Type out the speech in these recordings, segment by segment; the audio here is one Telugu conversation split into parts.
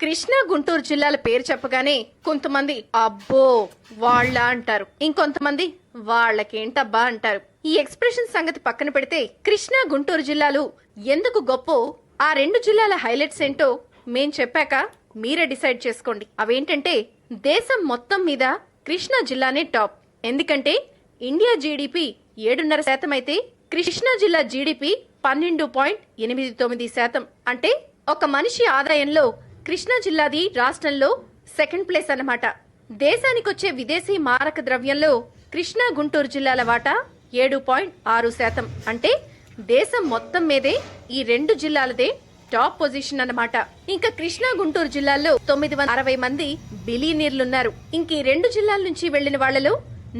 కృష్ణా గుంటూరు జిల్లాల పేరు చెప్పగానే కొంతమంది అబ్బో వాళ్ళ అంటారు. ఇంకొంతమంది వాళ్ళకేంటబ్బా అంటారు. ఈ ఎక్స్ప్రెషన్ సంగతి పక్కన పెడితే కృష్ణా గుంటూరు జిల్లాలు ఎందుకు గొప్పో ఆ రెండు జిల్లాల హైలైట్స్ ఏంటో మేం చెప్పాక మీరే డిసైడ్ చేసుకోండి. అవేంటంటే దేశం మొత్తం మీద కృష్ణా జిల్లానే టాప్. ఎందుకంటే ఇండియా జీడిపి ఏడున్నర శాతం అయితే కృష్ణా జిల్లా జీడిపి పన్నెండు పాయింట్ ఎనిమిది తొమ్మిది శాతం. అంటే ఒక మనిషి ఆదాయంలో కృష్ణా జిల్లాది రాష్ట్రంలో సెకండ్ ప్లేస్ అన్నమాట. దేశానికొచ్చే విదేశీ మారక ద్రవ్యంలో కృష్ణా గుంటూరు జిల్లాల వాటా ఏడు పాయింట్ ఆరు శాతం. అంటే దేశం మొత్తం మీదే ఈ రెండు జిల్లాలదే టాప్ పొజిషన్ అన్నమాట. ఇంకా కృష్ణా గుంటూరు జిల్లాల్లో తొమ్మిది వందల అరవై మంది బిలీనీర్లున్నారు ఇంక ఈ రెండు జిల్లాల నుంచి వెళ్ళిన వాళ్ళలో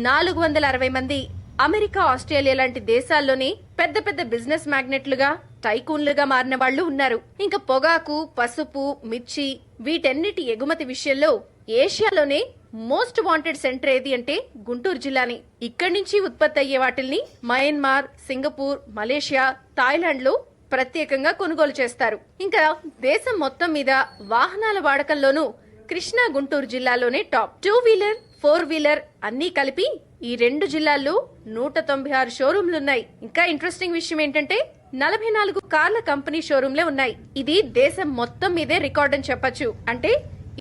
నాలుగు వందల అరవై మంది అమెరికా ఆస్ట్రేలియా లాంటి దేశాల్లోనే పెద్ద పెద్ద బిజినెస్ మ్యాగ్నెట్లుగా టైకూన్లుగా మారిన వాళ్ళు ఉన్నారు. ఇంకా పొగాకు పసుపు మిర్చి వీటన్నిటి ఎగుమతి విషయంలో ఏషియాలోనే మోస్ట్ వాంటెడ్ సెంటర్ ఏది అంటే గుంటూరు జిల్లాని. ఇక్కడి నుంచి ఉత్పత్తి అయ్యే వాటిల్ని మయన్మార్ సింగపూర్ మలేషియా థాయిలాండ్లో ప్రత్యేకంగా కొనుగోలు చేస్తారు. ఇంకా దేశం మొత్తం మీద వాహనాల వాడకంలోనూ కృష్ణా గుంటూరు జిల్లాలోనే top. Two wheeler four wheeler అన్నీ కలిపి ఈ రెండు జిల్లాల్లో నూట తొంభై ఆరు షోరూంలున్నాయి ఇంకా ఇంట్రెస్టింగ్ విషయం ఏంటంటే నలభై నాలుగు కార్ల కంపెనీ షోరూంలే ఉన్నాయి. ఇది దేశం మొత్తం మీదే రికార్డ్ అని చెప్పొచ్చు. అంటే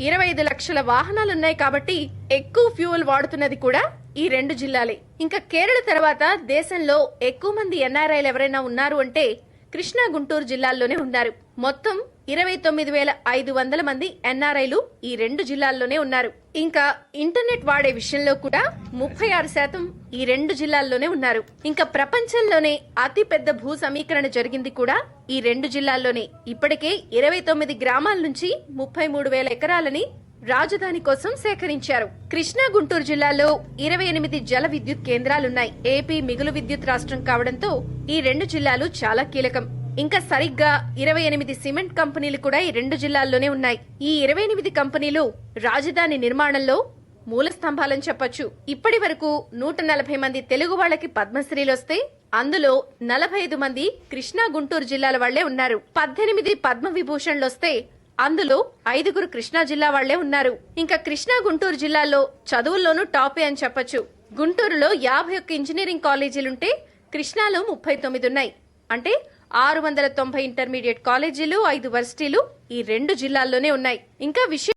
ఇరవై ఐదు లక్షల వాహనాలున్నాయి కాబట్టి ఎక్కువ ఫ్యూయల్ వాడుతున్నది కూడా ఈ రెండు జిల్లాలే. ఇంకా కేరళ తర్వాత దేశంలో ఎక్కువ మంది ఎన్ఆర్ఐలు ఎవరైనా ఉన్నారు అంటే కృష్ణా గుంటూరు జిల్లాల్లోనే ఉన్నారు. మొత్తం ఇరవై తొమ్మిది వేల ఐదు వందల మంది ఎన్ఆర్ఐలు ఈ రెండు జిల్లాల్లోనే ఉన్నారు. ఇంకా ఇంటర్నెట్ వాడే విషయంలో కూడా ముప్పై ఆరు శాతం ఈ రెండు జిల్లాల్లోనే ఉన్నారు. ఇంకా ప్రపంచంలోనే అతి పెద్ద భూ సమీకరణ జరిగింది కూడా ఈ రెండు జిల్లాల్లోనే. ఇప్పటికే ఇరవై తొమ్మిది గ్రామాల నుంచి ముప్పై మూడు వేల ఎకరాలని రాజధాని కోసం సేకరించారు. కృష్ణా గుంటూరు జిల్లాలో ఇరవై ఎనిమిది జల విద్యుత్ కేంద్రాలున్నాయి. ఏపీ మిగులు విద్యుత్ రాష్ట్రం కావడంతో ఈ రెండు జిల్లాలు చాలా కీలకం. ఇంకా సరిగ్గా ఇరవై ఎనిమిది సిమెంట్ కంపెనీలు కూడా ఈ రెండు జిల్లాల్లోనే ఉన్నాయి. ఈ ఇరవై ఎనిమిది కంపెనీలు రాజధాని నిర్మాణంలో మూల స్తంభాలని చెప్పొచ్చు. ఇప్పటి వరకు నూట నలభై మంది తెలుగు వాళ్ళకి పద్మశ్రీలు వస్తే అందులో నలభై ఐదు మంది కృష్ణా గుంటూరు జిల్లాల వాళ్ళే ఉన్నారు. పద్దెనిమిది పద్మ విభూషణ్లొస్తే అందులో ఐదుగురు కృష్ణా జిల్లా వాళ్ళే ఉన్నారు. ఇంకా కృష్ణా గుంటూరు జిల్లాలో చదువుల్లోనూ టాపే అని చెప్పొచ్చు. గుంటూరులో యాభై ఒక్క ఇంజనీరింగ్ కాలేజీలుంటే కృష్ణాలో ముప్పై తొమ్మిది ఉన్నాయి అంటే ఆరు వందల తొంభై ఇంటర్మీడియట్ కాలేజీలు ఐదు వర్సిటీలు ఈ రెండు జిల్లాల్లోనే ఉన్నాయి. ఇంకా విషయం